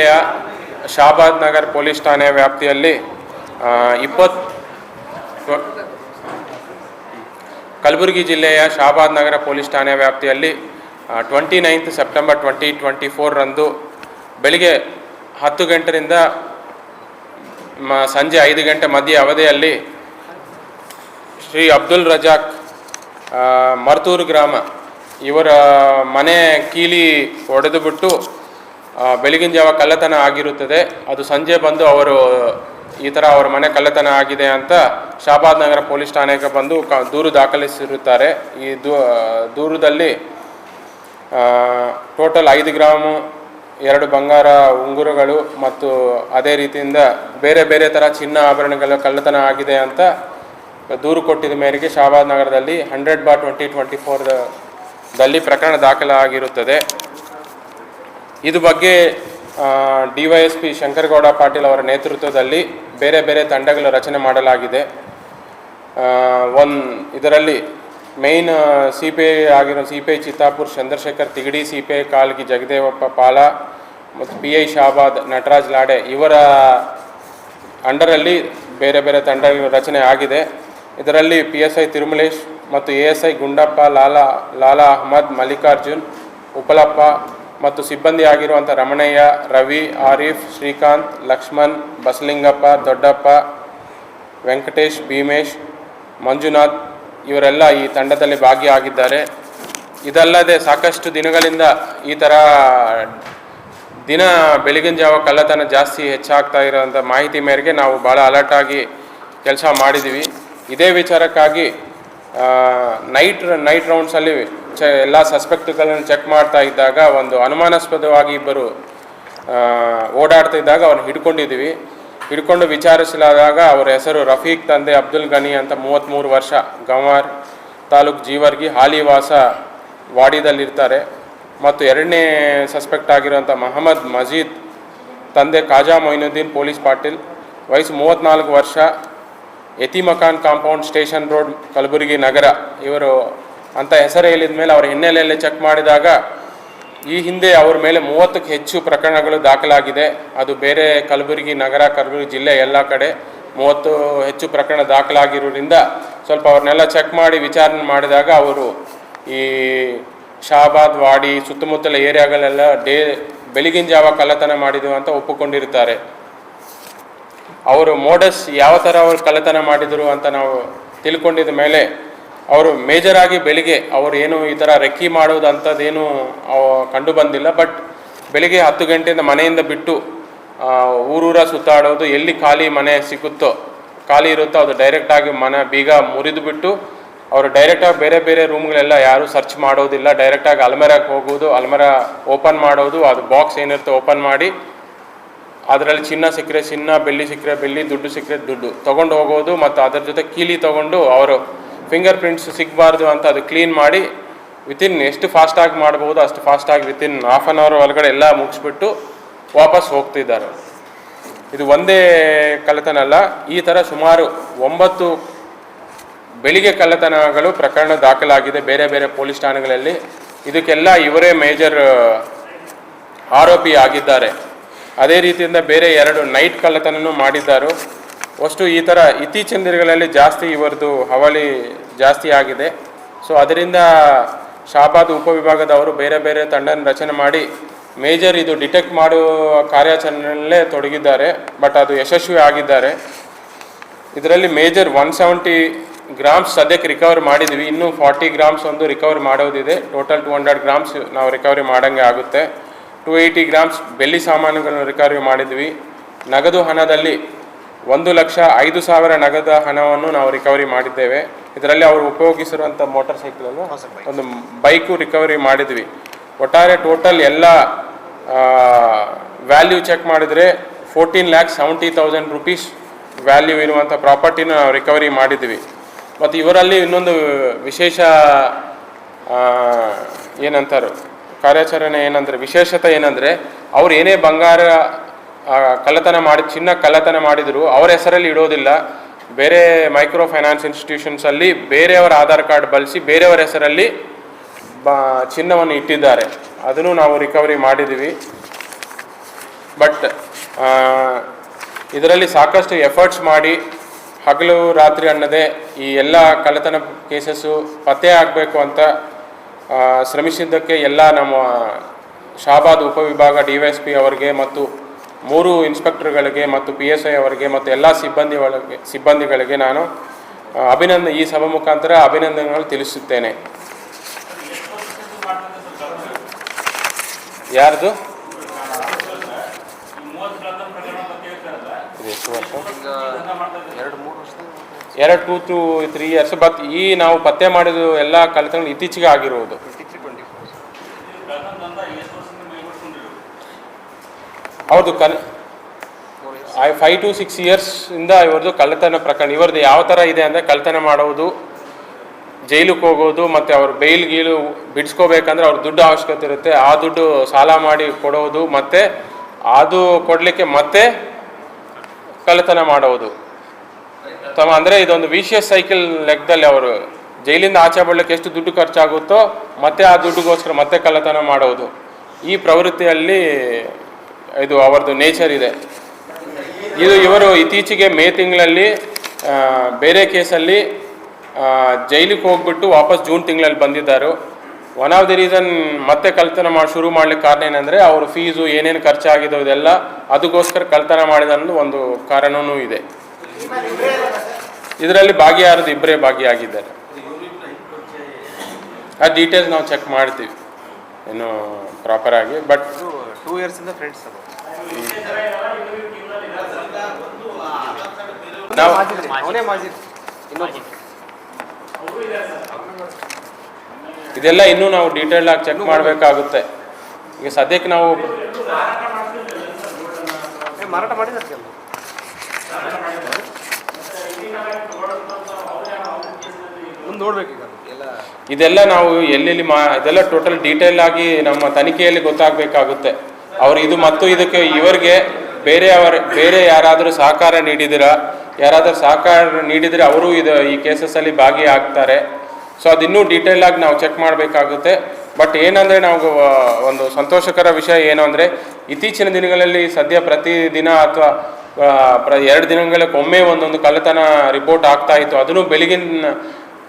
ಜಿಲ್ಲೆಯ ಶಾಬಾದ್ ನಗರ್ ಪೊಲೀಸ್ ಠಾಣೆ ವ್ಯಾಪ್ತಿಯಲ್ಲಿ ಇಪ್ಪತ್ ಕಲಬುರಗಿ ಜಿಲ್ಲೆಯ ಶಾಬಾದ್ ನಗರ ಪೊಲೀಸ್ ಠಾಣೆ ವ್ಯಾಪ್ತಿಯಲ್ಲಿ twenty ninth September twenty twenty ಫೋರ್ರಂದು ಬೆಳಿಗ್ಗೆ ಹತ್ತು ಗಂಟೆಯಿಂದ ಸಂಜೆ ಐದು ಗಂಟೆ ಮಧ್ಯ ಅವಧಿಯಲ್ಲಿ ಶ್ರೀ ಅಬ್ದುಲ್ ರಜಾಕ್ ಮರ್ತೂರು ಗ್ರಾಮ ಇವರ ಮನೆ ಕೀಲಿ ಒಡೆದು ಬಿಟ್ಟು ಆ, ಬೆಳಗಿನ ಜಾವ ಕಳ್ಳತನ ಆಗಿರುತ್ತದೆ. ಅದು ಸಂಜೆ ಬಂದು ಅವರು, ಈ ಥರ ಅವರ ಮನೆ ಕಳ್ಳತನ ಆಗಿದೆ ಅಂತ ಶಾಬಾದ್ ನಗರ ಪೊಲೀಸ್ ಠಾಣೆಗೆ ಬಂದು ಕ, ದೂರು ದಾಖಲಿಸಿರುತ್ತಾರೆ. ಈ ದೂ ದೂರದಲ್ಲಿ ಟೋಟಲ್ ಐದು ಗ್ರಾಮು, ಎರಡು ಬಂಗಾರ ಉಂಗುರಗಳು ಮತ್ತು ಅದೇ ರೀತಿಯಿಂದ ಬೇರೆ ಬೇರೆ ಥರ ಚಿನ್ನ ಆಭರಣಗಳ ಕಳ್ಳತನ ಆಗಿದೆ ಅಂತ ದೂರು ಕೊಟ್ಟಿದ ಮೇರೆಗೆ ಶಾಬಾದ್ ನಗರದಲ್ಲಿ ಹಂಡ್ರೆಡ್ ಬಾ ಟ್ವೆಂಟಿ ಟ್ವೆಂಟಿ ಫೋರ್ದಲ್ಲಿ ಪ್ರಕರಣ ದಾಖಲಾಗಿರುತ್ತದೆ. ಇದು ಬಗ್ಗೆ ಡಿ ವೈ ಶಂಕರಗೌಡ ಪಾಟೀಲ್ ಅವರ ನೇತೃತ್ವದಲ್ಲಿ ಬೇರೆ ಬೇರೆ ತಂಡಗಳು ರಚನೆ ಮಾಡಲಾಗಿದೆ. ಒನ್, ಇದರಲ್ಲಿ ಮೇಯ್ನ್ ಸಿ ಪಿ ಐ ಆಗಿರೋ C P I Chittapur, Chandrashekhar Tigadi, C P I Kalgi Jagadevappa Pala ಮತ್ತು ಪಿ ಐ ಶಾಬಾದ್, ನಟರಾಜ್ ಲಾಡೆ ಇವರ ಅಂಡರಲ್ಲಿ ಬೇರೆ ಬೇರೆ ತಂಡಗಳು ರಚನೆ ಆಗಿದೆ. ಇದರಲ್ಲಿ ಪಿ ಎಸ್ ಐ ತಿರುಮಲೇಶ್ ಮತ್ತು A S I Gundappa, Lala Lala Ahmad, Mallikarjun, Upalappa ಮತ್ತು ಸಿಬ್ಬಂದಿ ಆಗಿರುವಂಥ ರಮಣಯ್ಯ, ರವಿ, ಆರೀಫ್, ಶ್ರೀಕಾಂತ್, ಲಕ್ಷ್ಮಣ್, ಬಸಲಿಂಗಪ್ಪ, ದೊಡ್ಡಪ್ಪ, ವೆಂಕಟೇಶ್, ಭೀಮೇಶ್, ಮಂಜುನಾಥ್ ಇವರೆಲ್ಲ ಈ ತಂಡದಲ್ಲಿ ಭಾಗಿಯಾಗಿದ್ದಾರೆ. ಇದಲ್ಲದೆ ಸಾಕಷ್ಟು ದಿನಗಳಿಂದ ಈ ಥರ ದಿನ ಬೆಳಗಿನ ಜಾವ ಕಳ್ಳತನ ಜಾಸ್ತಿ ಹೆಚ್ಚಾಗ್ತಾ ಇರೋಂಥ ಮಾಹಿತಿ ಮೇರೆಗೆ ನಾವು ಭಾಳ ಅಲರ್ಟಾಗಿ ಕೆಲಸ ಮಾಡಿದ್ದೀವಿ. ಇದೇ ವಿಚಾರಕ್ಕಾಗಿ ನೈಟ್ ನೈಟ್ ರೌಂಡ್ಸಲ್ಲಿ ಚ ಎಲ್ಲ ಸಸ್ಪೆಕ್ಟ್ಗಳನ್ನು ಚೆಕ್ ಮಾಡ್ತಾ ಇದ್ದಾಗ ಒಂದು ಅನುಮಾನಾಸ್ಪದವಾಗಿ ಇಬ್ಬರು ಓಡಾಡ್ತಾ ಇದ್ದಾಗ ಅವ್ರನ್ನ ಹಿಡ್ಕೊಂಡಿದ್ದೀವಿ ಹಿಡ್ಕೊಂಡು ವಿಚಾರಿಸಲಾದಾಗ ಅವರ ಹೆಸರು ರಫೀಕ್, ತಂದೆ ಅಬ್ದುಲ್ ಗನಿ ಅಂತ ಮೂವತ್ತ್ಮೂರು ವರ್ಷ, ಗಂವಾರ್ ತಾಲೂಕ್ ಜೀವರ್ಗಿ ಹಾಲಿ ವಾಸ ವಾಡಿದಲ್ಲಿರ್ತಾರೆ ಮತ್ತು ಎರಡನೇ ಸಸ್ಪೆಕ್ಟ್ ಆಗಿರುವಂಥ ಮಹಮ್ಮದ್ ಮಜೀದ್, ತಂದೆ ಖಾಜಾ ಮೊಯ್ನುದ್ದೀನ್, ಪೊಲೀಸ್ ಪಾಟೀಲ್, ವಯಸ್ಸು ಮೂವತ್ತ್ನಾಲ್ಕು ವರ್ಷ Yatimkhan compound station road, Kalaburagi ನಗರ, ಇವರು ಅಂತ ಹೆಸರು ಹೇಳಿದ ಮೇಲೆ ಅವರ ಹಿನ್ನೆಲೆಯಲ್ಲಿ ಚೆಕ್ ಮಾಡಿದಾಗ ಈ ಹಿಂದೆ ಅವ್ರ ಮೇಲೆ ಮೂವತ್ತಕ್ಕೆ ಹೆಚ್ಚು ಪ್ರಕರಣಗಳು ದಾಖಲಾಗಿದೆ. ಅದು ಬೇರೆ ಕಲಬುರಗಿ ನಗರ, ಕಲಬುರಗಿ ಜಿಲ್ಲೆ ಎಲ್ಲ ಕಡೆ ಮೂವತ್ತು ಹೆಚ್ಚು ಪ್ರಕರಣ ದಾಖಲಾಗಿರೋದ್ರಿಂದ ಸ್ವಲ್ಪ ಅವ್ರನ್ನೆಲ್ಲ ಚೆಕ್ ಮಾಡಿ ವಿಚಾರಣೆ ಮಾಡಿದಾಗ ಅವರು ಈ ಶಹಾಬಾದ್ ವಾಡಿ ಸುತ್ತಮುತ್ತಲ ಏರಿಯಾಗಳೆಲ್ಲ ಡೇ ಬೆಳಗಿನ ಜಾವ ಕಳ್ಳತನ ಮಾಡಿದ್ದು ಅಂತ ಒಪ್ಪಿಕೊಂಡಿರ್ತಾರೆ. ಅವರು ಮೋಡಸ್ ಯಾವ ಥರ ಅವರು ಕಳ್ಳತನ ಮಾಡಿದರು ಅಂತ ನಾವು ತಿಳ್ಕೊಂಡಿದ ಮೇಲೆ ಅವರು ಮೇಜರಾಗಿ ಬೆಳಿಗ್ಗೆ ಅವರು ಏನು ಈ ಥರ ರೆಕ್ಕಿ ಮಾಡೋದು ಅಂಥದ್ದೇನು ಕಂಡು ಬಂದಿಲ್ಲ. ಬಟ್ ಬೆಳಿಗ್ಗೆ ಹತ್ತು ಗಂಟೆಯಿಂದ ಮನೆಯಿಂದ ಬಿಟ್ಟು ಊರೂರ ಸುತ್ತಾಡೋದು, ಎಲ್ಲಿ ಖಾಲಿ ಮನೆ ಸಿಗುತ್ತೋ ಖಾಲಿ ಇರುತ್ತೋ ಅದು ಡೈರೆಕ್ಟಾಗಿ ಮನೆ ಬೀಗ ಮುರಿದು ಬಿಟ್ಟು, ಅವರು ಡೈರೆಕ್ಟಾಗಿ ಬೇರೆ ಬೇರೆ ರೂಮ್ಗಳೆಲ್ಲ ಯಾರೂ ಸರ್ಚ್ ಮಾಡೋದಿಲ್ಲ. ಡೈರೆಕ್ಟಾಗಿ ಅಲ್ಮರಕ್ಕೆ ಹೋಗೋದು, ಅಲ್ಮರ ಓಪನ್ ಮಾಡೋದು, ಅದು ಬಾಕ್ಸ್ ಏನಿರುತ್ತೋ ಓಪನ್ ಮಾಡಿ ಅದರಲ್ಲಿ ಚಿನ್ನ ಸಿಕ್ಕರೆ ಚಿನ್ನ, ಬೆಳ್ಳಿ ಸಿಕ್ಕರೆ ಬೆಳ್ಳಿ, ದುಡ್ಡು ಸಿಕ್ಕರೆ ದುಡ್ಡು. ತೊಗೊಂಡು ಹೋಗೋದು ಮತ್ತು ಅದರ ಜೊತೆ ಕೀಲಿ ತೊಗೊಂಡು ಅವರು ಫಿಂಗರ್ ಪ್ರಿಂಟ್ಸ್ ಸಿಗಬಾರ್ದು ಅಂತ ಅದು ಕ್ಲೀನ್ ಮಾಡಿ ವಿತಿನ್ ಎಷ್ಟು ಫಾಸ್ಟಾಗಿ ಮಾಡ್ಬೋದು ಅಷ್ಟು ಫಾಸ್ಟಾಗಿ ವಿತಿನ್ ಹಾಫ್ ಆನ್ ಅವರ್ ಒಳಗಡೆ ಎಲ್ಲ ಮುಗಿಸ್ಬಿಟ್ಟು ವಾಪಸ್ ಹೋಗ್ತಿದ್ದಾರೆ. ಇದು ಒಂದೇ ಕಳ್ಳತನಲ್ಲ ಈ ಥರ ಸುಮಾರು ಒಂಬತ್ತು ಬೆಳಿಗ್ಗೆ ಕಳ್ಳತನಗಳು ಪ್ರಕರಣ ದಾಖಲಾಗಿದೆ ಬೇರೆ ಬೇರೆ ಪೊಲೀಸ್ ಠಾಣೆಗಳಲ್ಲಿ. ಇದಕ್ಕೆಲ್ಲ ಇವರೇ ಮೇಜರ್ ಆರೋಪಿ ಆಗಿದ್ದಾರೆ. ಅದೇ ರೀತಿಯಿಂದ ಬೇರೆ ಎರಡು ನೈಟ್ ಕಳ್ಳತನನೂ ಮಾಡಿದ್ದಾರೆ. ಅಷ್ಟು ಈ ಥರ ಇತ್ತೀಚಿನ ದಿನಗಳಲ್ಲಿ ಜಾಸ್ತಿ ಇವರದು ಹವಳಿ ಜಾಸ್ತಿ ಆಗಿದೆ. ಸೊ ಅದರಿಂದ ಶಾಬಾದ್ ಉಪವಿಭಾಗದವರು ಬೇರೆ ಬೇರೆ ತಂಡನ ರಚನೆ ಮಾಡಿ ಮೇಜರ್ ಇದು ಡಿಟೆಕ್ಟ್ ಮಾಡುವ ಕಾರ್ಯಾಚರಣೆಯಲ್ಲೇ ತೊಡಗಿದ್ದಾರೆ. ಬಟ್ ಅದು ಯಶಸ್ವಿ ಆಗಿದ್ದಾರೆ. ಇದರಲ್ಲಿ ಮೇಜರ್ ಒನ್ ಸೆವೆಂಟಿ ಗ್ರಾಮ್ಸ್ ಸದ್ಯಕ್ಕೆ ರಿಕವರ್ ಮಾಡಿದ್ವಿ. ಇನ್ನೂ ಫಾರ್ಟಿ ಗ್ರಾಮ್ಸ್ ಒಂದು ರಿಕವರ್ ಮಾಡೋದಿದೆ. ಟೋಟಲ್ ಟು ಹಂಡ್ರೆಡ್ ಗ್ರಾಮ್ಸ್ ನಾವು ರಿಕವರಿ ಮಾಡೋಂಗೆ ಆಗುತ್ತೆ. ಟು ಏಯ್ಟಿ ಗ್ರಾಮ್ಸ್ ಬೆಳ್ಳಿ ಸಾಮಾನುಗಳನ್ನು ರಿಕವರಿ ಮಾಡಿದ್ವಿ. ನಗದು ಹಣದಲ್ಲಿ ಒಂದು ಲಕ್ಷ ಐದು ಸಾವಿರ ನಗದ ಹಣವನ್ನು ನಾವು ರಿಕವರಿ ಮಾಡಿದ್ದೇವೆ. ಇದರಲ್ಲಿ ಅವರು ಉಪಯೋಗಿಸಿರುವಂಥ ಮೋಟಾರ್ ಸೈಕಲನ್ನು ಒಂದು ಬೈಕು ರಿಕವರಿ ಮಾಡಿದ್ವಿ. ಒಟ್ಟಾರೆ ಟೋಟಲ್ ಎಲ್ಲ ವ್ಯಾಲ್ಯೂ ಚೆಕ್ ಮಾಡಿದರೆ fourteen lakh seventy thousand rupees value ಇರುವಂಥ ಪ್ರಾಪರ್ಟಿನ ನಾವು ರಿಕವರಿ ಮಾಡಿದ್ವಿ. ಮತ್ತು ಇವರಲ್ಲಿ ಇನ್ನೊಂದು ವಿಶೇಷ ಏನಂತಾರೆ? ಕಾರ್ಯಾಚರಣೆ ಏನಂದರೆ, ವಿಶೇಷತೆ ಏನಂದರೆ, ಅವ್ರು ಏನೇ ಬಂಗಾರ ಕಳ್ಳತನ ಮಾಡಿ, ಚಿನ್ನ ಕಳ್ಳತನ ಮಾಡಿದರೂ, ಅವರ ಹೆಸರಲ್ಲಿ ಇಡೋದಿಲ್ಲ. ಬೇರೆ ಮೈಕ್ರೋ ಫೈನಾನ್ಸ್ ಇನ್ಸ್ಟಿಟ್ಯೂಷನ್ಸಲ್ಲಿ ಬೇರೆಯವರ ಆಧಾರ್ ಕಾರ್ಡ್ ಬಳಸಿ ಬೇರೆಯವರ ಹೆಸರಲ್ಲಿ ಬ, ಚಿನ್ನವನ್ನು ಇಟ್ಟಿದ್ದಾರೆ. ಅದನ್ನು ನಾವು ರಿಕವರಿ ಮಾಡಿದ್ದೀವಿ. ಬಟ್ ಇದರಲ್ಲಿ ಸಾಕಷ್ಟು ಎಫರ್ಟ್ಸ್ ಮಾಡಿ, ಹಗಲು ರಾತ್ರಿ ಅನ್ನದೇ ಈ ಎಲ್ಲ ಕಳ್ಳತನ ಕೇಸಸ್ಸು ಪತ್ತೆ ಆಗಬೇಕು ಅಂತ ಶ್ರಮಿಸಿದ್ದಕ್ಕೆ ಎಲ್ಲ ನಮ್ಮ ಶಾಬಾದ್ ಉಪವಿಭಾಗ ಡಿ ವೈ ಎಸ್ ಪಿ ಅವರಿಗೆ ಮತ್ತು ಮೂರು ಇನ್ಸ್ಪೆಕ್ಟರ್ಗಳಿಗೆ ಮತ್ತು ಪಿ ಎಸ್ ಐ ಅವರಿಗೆ ಮತ್ತು ಎಲ್ಲ ಸಿಬ್ಬಂದಿ ಒಳಗೆ ಸಿಬ್ಬಂದಿಗಳಿಗೆ ನಾನು ಅಭಿನಂದ ಈ ಸಭೆ ಮುಖಾಂತರ ಅಭಿನಂದನೆಗಳು ತಿಳಿಸುತ್ತೇನೆ. ಯಾರ್ದು? ಎಷ್ಟು ವರ್ಷ? ಎರಡು ಮೂರು ವರ್ಷದ ಎರಡು two two three years but ಈ ನಾವು ಪತ್ತೆ ಮಾಡಿದ ಎಲ್ಲ ಕಲಿತಗಳು ಇತ್ತೀಚೆಗೆ ಆಗಿರುವುದು ಹೌದು, ಕಲ್ ಐ ಅವ್ರದ್ದು ಫೈವ್ ಟು ಸಿಕ್ಸ್ ಇಯರ್ಸ್ ಇಂದ ಇವ್ರದ್ದು ಕಳ್ಳತನ ಪ್ರಕರಣ. ಇವ್ರದ್ದು ಯಾವ ಥರ ಇದೆ ಅಂದರೆ ಕಳ್ಳತನ ಮಾಡೋದು ಜೈಲಿಗೆ ಹೋಗೋದು, ಮತ್ತು ಅವ್ರ ಬೈಲ್ ಗೀಲು ಬಿಡಿಸ್ಕೋಬೇಕಂದ್ರೆ ಅವ್ರ ದುಡ್ಡು ಅವಶ್ಯಕತೆ ಇರುತ್ತೆ. ಆ ದುಡ್ಡು ಸಾಲ ಮಾಡಿ ಕೊಡೋದು, ಮತ್ತು ಅದು ಕೊಡಲಿಕ್ಕೆ ಮತ್ತೆ ಕಳ್ಳತನ ಮಾಡೋದು. ತಮ್ಮ ಅಂದರೆ ಇದೊಂದು ವಿಶಿಯಸ್ ಸೈಕಲ್ ಲೆಕ್ಕದಲ್ಲಿ ಅವರು ಜೈಲಿಂದ ಆಚೆ ಬರಲಿಕ್ಕೆ ಎಷ್ಟು ದುಡ್ಡು ಖರ್ಚಾಗುತ್ತೋ ಮತ್ತೆ ಆ ದುಡ್ಡುಗೋಸ್ಕರ ಮತ್ತೆ ಕಳ್ಳತನ ಮಾಡೋದು. ಈ ಪ್ರವೃತ್ತಿಯಲ್ಲಿ ಇದು ಅವರದು ನೇಚರ್ ಇದೆ. ಇದು ಇವರು ಇತ್ತೀಚೆಗೆ ಮೇ ತಿಂಗಳಲ್ಲಿ ಬೇರೆ ಕೇಸಲ್ಲಿ ಜೈಲಿಗೆ ಹೋಗ್ಬಿಟ್ಟು ವಾಪಸ್ ಜೂನ್ ತಿಂಗಳಲ್ಲಿ ಬಂದಿದ್ದಾರೆ. ಒನ್ ಆಫ್ ದಿ ರೀಸನ್ ಮತ್ತೆ ಕಳ್ತನ ಮಾಡಿ ಶುರು ಮಾಡ್ಲಿಕ್ಕೆ ಕಾರಣ ಏನಂದರೆ ಅವರು ಫೀಸು ಏನೇನು ಖರ್ಚಾಗಿದೆ ಇದೆಲ್ಲ, ಅದಕ್ಕೋಸ್ಕರ ಕಳ್ತನ ಮಾಡಿದ ಅನ್ನೋ ಒಂದು ಕಾರಣವೂ ಇದೆ. ಇದರಲ್ಲಿ ಭಾಗಿಯಾರದು ಇಬ್ಬರೇ ಭಾಗಿಯಾಗಿದ್ದಾರೆ. ಆ ಡೀಟೇಲ್ಸ್ ನಾವು ಚೆಕ್ ಮಾಡ್ತೀವಿ. ಏನು ಪ್ರಾಪರ್ ಆಗಿ ಬಟ್ ಟೂ ಇಯರ್ಸ್ ಇಂದ ಫ್ರೆಂಡ್ಸ್ ನಾವು ಇದೆಲ್ಲ ಇನ್ನೂ ನಾವು ಡೀಟೇಲ್ ಆಗಿ ಚೆಕ್ ಮಾಡಬೇಕಾಗುತ್ತೆ. ಈಗ ಸದ್ಯಕ್ಕೆ ನಾವು ಮಾರಾಟ ಮಾಡಿದ್ದಾರೆ ನೋಡ್ಬೇಕು ಇದೆಲ್ಲ ನಾವು ಎಲ್ಲೆಲ್ಲಿ ಮಾ ಇದೆಲ್ಲ ಟೋಟಲ್ ಡೀಟೇಲ್ ಆಗಿ ನಮ್ಮ ತನಿಖೆಯಲ್ಲಿ ಗೊತ್ತಾಗಬೇಕಾಗುತ್ತೆ. ಅವರು ಇದು ಮತ್ತು ಇದಕ್ಕೆ ಇವರಿಗೆ ಬೇರೆ ಅವರ ಬೇರೆ ಯಾರಾದರೂ ಸಹಕಾರ ನೀಡಿದಿರಾ? ಯಾರಾದರೂ ಸಹಕಾರ ನೀಡಿದರೆ ಅವರು ಇದು ಈ ಕೇಸಸ್ಸಲ್ಲಿ ಭಾಗಿಯಾಗ್ತಾರೆ. ಸೊ ಅದಿನ್ನೂ ಡೀಟೇಲ್ ಆಗಿ ನಾವು ಚೆಕ್ ಮಾಡಬೇಕಾಗುತ್ತೆ. ಬಟ್ ಏನಂದರೆ ನಾವು ಒಂದು ಸಂತೋಷಕರ ವಿಷಯ ಏನು ಅಂದರೆ, ಇತ್ತೀಚಿನ ದಿನಗಳಲ್ಲಿ ಸದ್ಯ ಪ್ರತಿದಿನ ಅಥವಾ ಪ್ರ ಎರಡು ದಿನಗಳಿಗೊಮ್ಮೆ ಒಂದೊಂದು ಕಳ್ಳತನ ರಿಪೋರ್ಟ್ ಆಗ್ತಾ ಇತ್ತು. ಅದನ್ನು ಬೆಳಗಿನ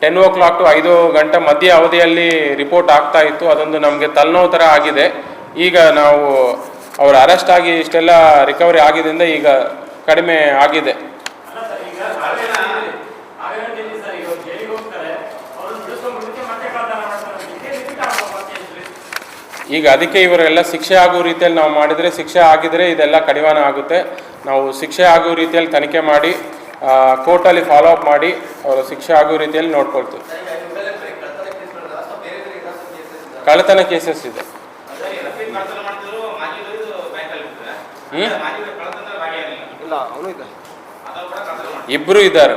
ಟೆನ್ ಓ ಕ್ಲಾಕ್ ಟು ಐದು ಗಂಟೆ ಮಧ್ಯ ಅವಧಿಯಲ್ಲಿ ರಿಪೋರ್ಟ್ ಆಗ್ತಾ ಇತ್ತು. ಅದೊಂದು ನಮಗೆ ತಲೆನೋವು ಥರ ಆಗಿದೆ. ಈಗ ನಾವು ಅವರು ಅರೆಸ್ಟ್ ಆಗಿ ಇಷ್ಟೆಲ್ಲ ರಿಕವರಿ ಆಗಿದ್ದರಿಂದ ಈಗ ಕಡಿಮೆ ಆಗಿದೆ. ಈಗ ಅದಕ್ಕೆ ಇವರೆಲ್ಲ ಶಿಕ್ಷೆ ಆಗೋ ರೀತಿಯಲ್ಲಿ ನಾವು ಮಾಡಿದರೆ ಶಿಕ್ಷೆ ಆಗಿದರೆ ಇದೆಲ್ಲ ಕಡಿವಾಣ ಆಗುತ್ತೆ. ನಾವು ಶಿಕ್ಷೆ ಆಗೋ ರೀತಿಯಲ್ಲಿ ತನಿಖೆ ಮಾಡಿ ಕೋರ್ಟಲ್ಲಿ ಫಾಲೋ ಅಪ್ ಮಾಡಿ ಅವರು ಶಿಕ್ಷೆ ಆಗೋ ರೀತಿಯಲ್ಲಿ ನೋಡ್ಕೊಳ್ತೀವಿ. ಕಳ್ಳತನ ಕೇಸಸ್ ಇದೆ. ಇಬ್ಬರು ಇದ್ದಾರೆ.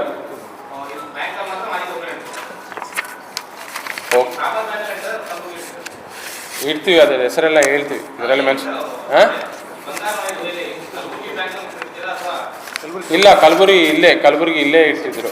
ಓಕೆ. ಇಡ್ತೀವಿ ಅದ್ರ ಹೆಸರೆಲ್ಲ ಹೇಳ್ತೀವಿ. ಇದರಲ್ಲಿ ಮೆನ್ಷನ್ ಹಾಂ? ಇಲ್ಲ ಕಲಬುರಗಿ ಇಲ್ಲೇ ಕಲಬುರಗಿ ಇಲ್ಲೇ ಇಡ್ತಿದ್ರು